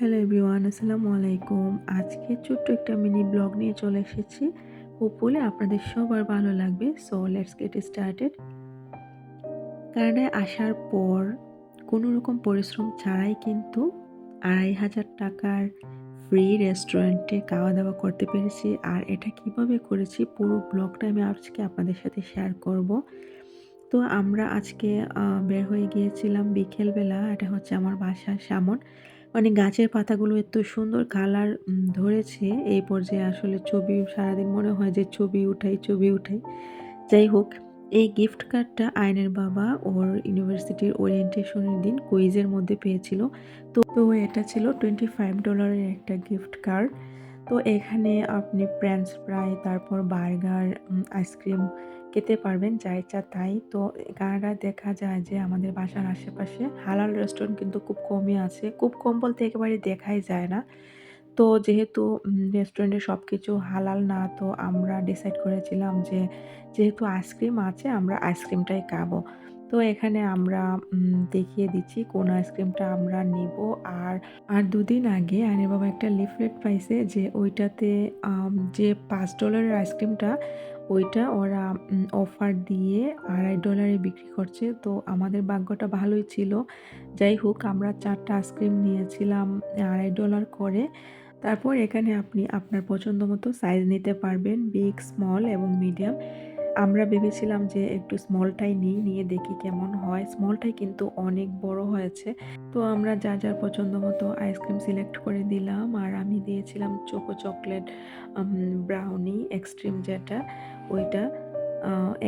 Hello everyone, আসসালামু আলাইকুম। আজকে ছোট্ট একটা মিনি ব্লগ নিয়ে চলে এসেছি। হোপফুলি আপনাদের সবার ভালো লাগবে। সো লেটস গেট স্টার্টেড কানাডায় আসার পর কোনো রকম পরিশ্রম ছাড়াই কিন্তু আড়াই হাজার টাকার ফ্রি রেস্টুরেন্টে খাওয়া দাওয়া করতে পেরেছি। আর এটা কীভাবে করেছি পুরো ব্লগটা আমি আজকে আপনাদের সাথে শেয়ার করব। তো আমরা আজকে বের হয়ে গিয়েছিলাম বিকেলবেলা। এটা হচ্ছে আমার বাসার সামন। মানে গাছের পাতাগুলো এত সুন্দর কালার ধরেছে। এই পর্যায়ে আসলে ছবি, সারাদিন মনে হয় যে ছবি উঠাই ছবি উঠাই। যাই হোক, এই গিফট কার্ডটা আয়নের বাবা ওর ইউনিভার্সিটির ওরিয়েন্টেশনের দিন কুইজের মধ্যে পেয়েছিল। তো এটা ছিল টোয়েন্টি ফাইভ ডলারের একটা গিফট কার্ড তো এখানে আপনি ফ্রেঞ্চ ফ্রাই তারপর বার্গার আইসক্রিম খেতে পারবেন যা ইচ্ছা তাই। তো কানাডায় দেখা যায় যে আমাদের বাসার আশেপাশে হালাল রেস্টুরেন্ট কিন্তু খুব কমই আছে। খুব কম বলতে একেবারে দেখাই যায় না। তো যেহেতু রেস্টুরেন্টে সব কিছু হালাল না, তো আমরা ডিসাইড করেছিলাম যে যেহেতু আইসক্রিম আছে, আমরা আইসক্রিমটাই খাব। তো এখানে আমরা দেখিয়ে দিচ্ছি কোন আইসক্রিমটা আমরা নিব। আর আর দুদিন আগে আনের বাবা একটা লিফলেট পাইছে যে ওইটাতে যে পাঁচ ডলারের আইসক্রিমটা, ওইটা ওরা অফার দিয়ে আড়াই ডলারে বিক্রি করছে। তো আমাদের ভাগ্যটা ভালোই ছিল। যাই হোক, আমরা চারটা আইসক্রিম নিয়েছিলাম আড়াই ডলার করে। তারপর এখানে আপনি আপনার পছন্দ মতো সাইজ নিতে পারবেন বিগ স্মল এবং মিডিয়াম আমরা ভেবেছিলাম যে একটু স্মলটাই নিই, নিয়ে দেখি কেমন হয়। স্মলটাই কিন্তু অনেক বড় হয়েছে। তো আমরা যা, যার পছন্দ মতো আইসক্রিম সিলেক্ট করে দিলাম। আর আমি দিয়েছিলাম চোকো চকলেট ব্রাউনি এক্সট্রিম যেটা, ওইটা।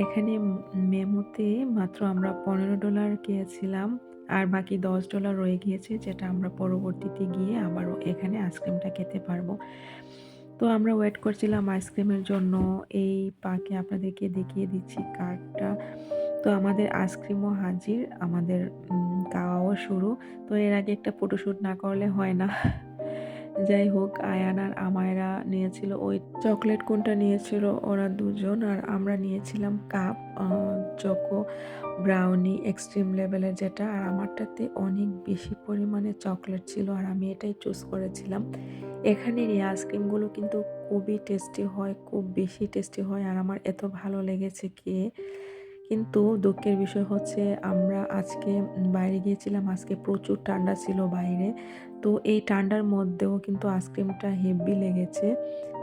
এখানে মেমোতে মাত্র আমরা পনেরো ডলার খেয়েছিলাম। আর বাকি দশ ডলার রয়ে গিয়েছে, যেটা আমরা পরবর্তীতে গিয়ে আবারও এখানে আইসক্রিমটা খেতে পারব। তো আমরা ওয়েট করছিলাম আইসক্রিমের জন্য। এই পাকে আপনাদেরকে দেখিয়ে দিচ্ছি কার্ডটা তো আমাদের আইসক্রিমও হাজির, আমাদের খাওয়াও শুরু। তো এর আগে একটা ফটোশ্যুট না করলে হয় না। যাই হোক, আয়ান আর আমায়রা নিয়েছিল ওই চকলেট কোনটা নিয়েছিল, ওরা দুজন আর আমরা নিয়েছিলাম কাপ চকো, ব্রাউনি, এক্সট্রিম লেভেলের যেটা, আর আমারটাতে অনেক বেশি পরিমাণে চকলেট ছিল আর আমি এটাই চুজ করেছিলাম। এখানের এই আইসক্রিমগুলো কিন্তু খুবই টেস্টি হয়, খুব বেশি টেস্টি হয় আর আমার এত ভালো লেগেছে কি কিন্তু দুঃখের বিষয় হচ্ছে আমরা আজকে বাইরে গিয়েছিলাম, আজকে প্রচুর ঠান্ডা ছিল বাইরে তো এই ঠান্ডার মধ্যেও কিন্তু আইসক্রিমটা হেভি লেগেছে।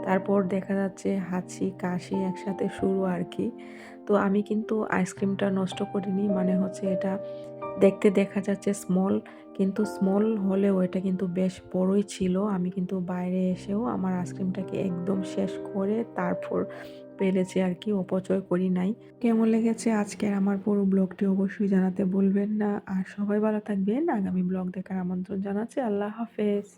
তারপর দেখা যাচ্ছে হাঁচি, কাশি একসাথে শুরু আর কি। তো আমি কিন্তু আইসক্রিমটা নষ্ট করিনি মানে হচ্ছে এটা দেখতে দেখা যাচ্ছে স্মল কিন্তু স্মল হলেও এটা কিন্তু বেশ বড়ই ছিল। আমি কিন্তু বাইরে এসেও আমার আইসক্রিমটাকে একদম শেষ করে তারপর পেরেছি আর কি, অপচয় করি নাই। কেমন লেগেছে আজকের আমার পুরো ব্লগটি অবশ্যই জানাতে বলবেন না। আর সবাই ভালো থাকবেন। আগামী ব্লগ দেখার আমন্ত্রণ জানাচ্ছি। আল্লাহ হাফেজ